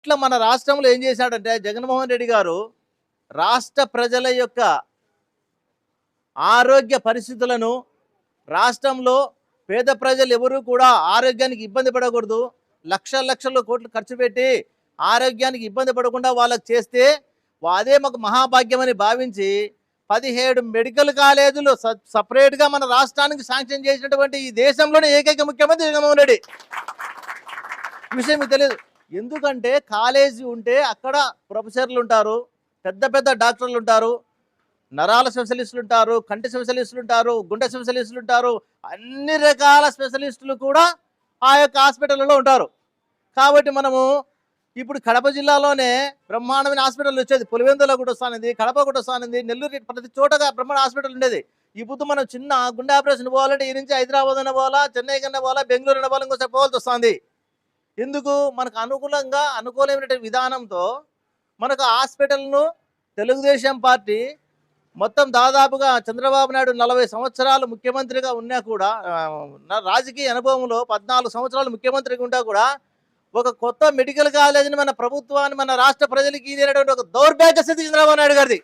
ఇట్లా మన రాష్ట్రంలో ఏం చేశాడంటే జగన్మోహన్ రెడ్డి గారు రాష్ట్ర ప్రజల యొక్క ఆరోగ్య పరిస్థితులను రాష్ట్రంలో పేద ప్రజలు ఎవరూ కూడా ఆరోగ్యానికి ఇబ్బంది పడకూడదు. లక్ష లక్షల కోట్లు ఖర్చు పెట్టి ఆరోగ్యానికి ఇబ్బంది పడకుండా వాళ్ళకి చేస్తే అదే మాకు మహాభాగ్యం అని భావించి పదిహేడు మెడికల్ కాలేజీలు స- సపరేట్గా మన రాష్ట్రానికి శాంక్షన్ చేసినటువంటి ఈ దేశంలోనే ఏకైక ముఖ్యమంత్రి జగన్మోహన్ రెడ్డి. విషయం మీకు తెలియదు ఎందుకంటే కాలేజీ ఉంటే అక్కడ ప్రొఫెసర్లు ఉంటారు పెద్ద పెద్ద డాక్టర్లు ఉంటారు నరాల స్పెషలిస్టులు ఉంటారు కంటి స్పెషలిస్టులు ఉంటారు గుండె స్పెషలిస్టులు ఉంటారు అన్ని రకాల స్పెషలిస్టులు కూడా ఆ యొక్క హాస్పిటల్లో ఉంటారు. కాబట్టి మనము ఇప్పుడు కడప జిల్లాలోనే బ్రహ్మాండమైన హాస్పిటల్ వచ్చేది. పులివెందులో కూడా వస్తానంది కడప కూడా వస్తానంది నెల్లూరు ప్రతి చోటగా బ్రహ్మాండ హాస్పిటల్ ఉండేది. ఇప్పుడు మనం చిన్న గుండె ఆపరేషన్ పోవాలంటే ఈ నుంచి హైదరాబాద్ అన్న పోవాలా చెన్నై కన్నా పోవాలా బెంగళూరు అన్న పోవాలా ఇంకోసారి పోవాల్సి వస్తుంది. ఎందుకు? మనకు అనుకూలంగా అనుకూలమైన విధానంతో మనకు హాస్పిటల్ను తెలుగుదేశం పార్టీ మొత్తం దాదాపుగా చంద్రబాబు నాయుడు నలభై సంవత్సరాలు ముఖ్యమంత్రిగా ఉన్నా కూడా నా రాజకీయ అనుభవంలో పద్నాలుగు సంవత్సరాలు ముఖ్యమంత్రిగా ఉంటా కూడా ఒక కొత్త మెడికల్ కాలేజీని మన ప్రభుత్వాన్ని మన రాష్ట్ర ప్రజలకి ఇదేటువంటి ఒక దౌర్భాగ్య స్థితి చంద్రబాబు నాయుడు గారిది.